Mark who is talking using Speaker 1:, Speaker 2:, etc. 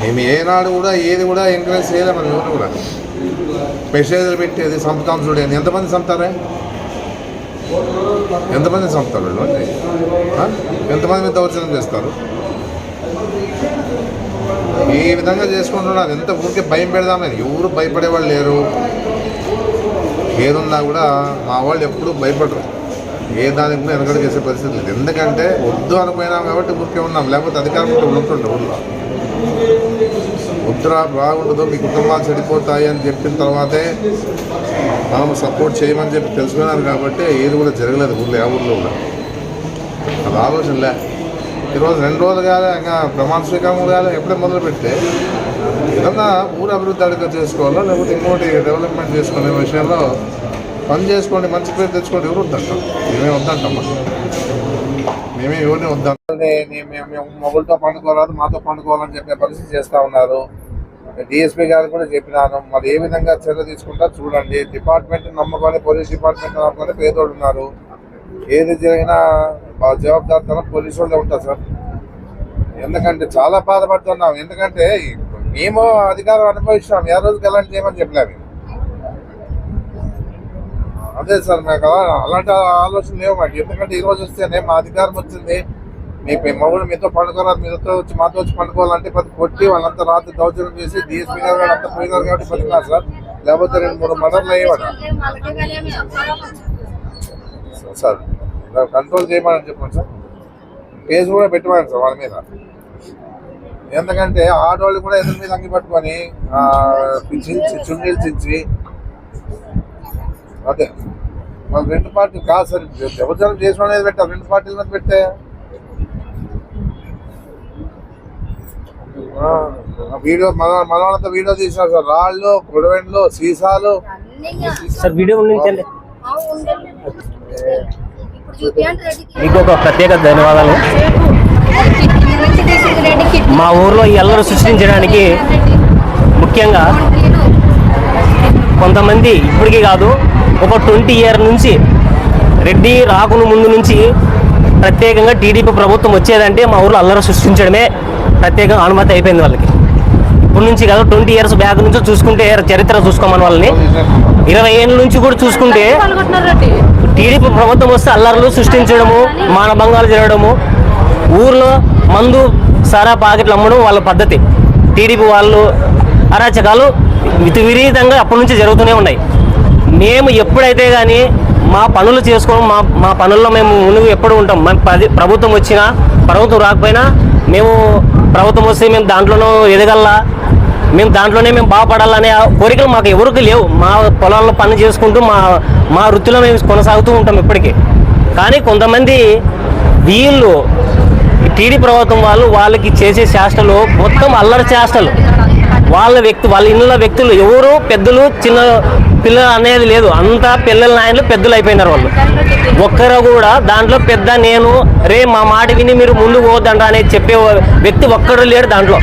Speaker 1: మేము ఏనాడు కూడా ఏది కూడా ఎంకరేజ్ చేయలేము ఎవరు కూడా. మెసేజ్లు పెట్టేది సంతాం చూడేది. ఎంతమంది సంతారే ఎంతమంది చంపుతారు ఎంతమంది మీద దౌర్జన్యం చేస్తారు? ఏ విధంగా చేసుకుంటున్నారు. ఎంత ఊరికే భయం పెడదామని ఎవరు భయపడేవాళ్ళు లేరు. ఏదున్నా కూడా మా వాళ్ళు ఎప్పుడూ భయపడరు. ఏ దానికి కూడా వెనకడ చేసే పరిస్థితి లేదు. ఎందుకంటే వద్దు అనుకున్నాం కాబట్టి ఊరికే ఉన్నాం. లేకపోతే అధికారం ఉంటే ఉంటుండే ఊళ్ళో. వద్దురా బాగుండదు మీ కుటుంబాలు చెడిపోతాయి అని చెప్పిన తర్వాతే మనం సపోర్ట్ చేయమని చెప్పి తెలుసుకున్నారు కాబట్టి ఏది కూడా జరగలేదు ఊళ్ళో ఏ ఊళ్ళో కూడా. అది ఆలోచనలే ఈరోజు రెండు రోజులు కాదు ఇంకా ప్రమాణ స్వీకారం కాదు ఎప్పుడే మొదలు ఏదన్నా ఊరు అభివృద్ధి అడిగా చేసుకోవాలో? లేకపోతే ఇంకోటి డెవలప్మెంట్ చేసుకునే విషయంలో పని చేసుకోండి మంచి పేరు తెచ్చుకోండి ఎవరు వద్దంటాం మేమే వద్దంటాం మేమే ఎవరిని వద్దాం మేము మొగులతో పండుకోరాదు మాతో పండుకోవాలని చెప్పే పరిస్థితి చేస్తూ ఉన్నారు. డిఎస్పీ గారు కూడా చెప్పినాను మరి ఏ విధంగా చర్య తీసుకుంటా చూడండి. డిపార్ట్మెంట్ నమ్ముకొని పోలీస్ డిపార్ట్మెంట్ నమ్ముకొని పేదోడు ఉన్నారు. ఏది జరిగినా ఆ జవాబుదారితనం పోలీసు వాళ్ళే ఉంటారు సార్. ఎందుకంటే చాలా బాధపడుతున్నాం. ఎందుకంటే మేము అధికారం అనుభవిస్తున్నాం. ఏ రోజుకి ఎలాంటి చేయమని చెప్పలేము. అదే సార్ నాకు అలా- అలాంటి ఆలోచన లేవు మాకు ఎందుకంటే ఈ రోజు వస్తేనే మా అధికారం వచ్చింది. మీ మీ మీతో పండుకోరాదు మీతో వచ్చి మాతో వచ్చి పండుకోవాలంటే పది కొట్టి వాళ్ళంతా రాత్రి దౌర్జన్యం చేసి డిఎస్పీ గారు అంతా పోయినారు కాబట్టి పదిన్నారు సార్. లేకపోతే రెండు మూడు మర్డర్లు అయ్యేవాడు సార్ కంట్రోల్ చేయమని చెప్పండి సార్. కేసు కూడా పెట్టమని సార్ వాళ్ళ మీద. ఎందుకంటే ఆడవాళ్ళు కూడా ఎదురు మీద అంగి పట్టుకొని ఆ, చించి చించి అదే. వాళ్ళు రెండు పార్టీలు కాదు సార్. ఎవరిజనం చేసిన అనేది పెట్టారు రెండు పార్టీల మీద పెట్టే వీడియో మన మన వాళ్ళంతా వీడియో తీసినారు సార్. రాళ్ళు గొడవెండ్లు సీసాలు.
Speaker 2: సార్ వీడియో ఉండించండి
Speaker 3: ఇప్పుడు
Speaker 2: మీకు ఒక ప్రత్యేక ధన్యవాదాలు. మా ఊర్లో ఈ అల్లరి సృష్టించడానికి ముఖ్యంగా కొంతమంది ఇప్పటికీ కాదు ఒక ట్వంటీ ఇయర్ నుంచి రెడ్డి రాకును ముందు నుంచి ప్రత్యేకంగా టీడీపీ ప్రభుత్వం వచ్చేదంటే మా ఊర్లో అల్లరి సృష్టించడమే ప్రత్యేకంగా అనుమతి అయిపోయింది వాళ్ళకి. ఇప్పటి నుంచి కాదు ట్వంటీ ఇయర్స్ బ్యాక్ నుంచి చూసుకుంటే చరిత్ర చూసుకోమని వాళ్ళని. ఇరవై ఏళ్ళ నుంచి కూడా చూసుకుంటే టీడీపీ ప్రభుత్వం వస్తే అల్లర్లు సృష్టించడము మానభంగాలు జరగడము ఊర్లో మందు సారా పాకెట్లు అమ్మడం వాళ్ళ పద్ధతి. టీడీపీ వాళ్ళు అరాచకాలు విపరీతంగా అప్పటి నుంచి జరుగుతూనే ఉన్నాయి. మేము ఎప్పుడైతే కానీ మా పనులు చేసుకోవడం మా మా పనుల్లో మేము మునుగు ఎప్పుడు ఉంటాం. మేము పది ప్రభుత్వం వచ్చినా ప్రభుత్వం రాకపోయినా మేము ప్రభుత్వం వస్తే మేము దాంట్లోనూ ఎదగల్లా? మేము దాంట్లోనే మేము బాగుపడాలనే ఆ కోరికలు మాకు ఎవరికి లేవు. మా పొలాల్లో పని చేసుకుంటూ మా మా వృత్తిలో మేము కొనసాగుతూ ఉంటాం ఇప్పటికీ. కానీ కొంతమంది వీళ్ళు టీడీ ప్రభుత్వం వాళ్ళు వాళ్ళకి చేసే చేష్టలు మొత్తం అల్లరి చేష్టలు. వాళ్ళ వ్యక్తి వాళ్ళ ఇళ్ళ వ్యక్తులు ఎవరు? పెద్దలు చిన్న పిల్లలు అనేది లేదు. అంతా పిల్లల నాయనలు పెద్దలు అయిపోయినారు వాళ్ళు. ఒక్కరు కూడా దాంట్లో పెద్ద నేను రే మా మాట విని మీరు ముందుకు పోద్దంట అనేది చెప్పే వ్యక్తి ఒక్కడు లేడు దాంట్లో.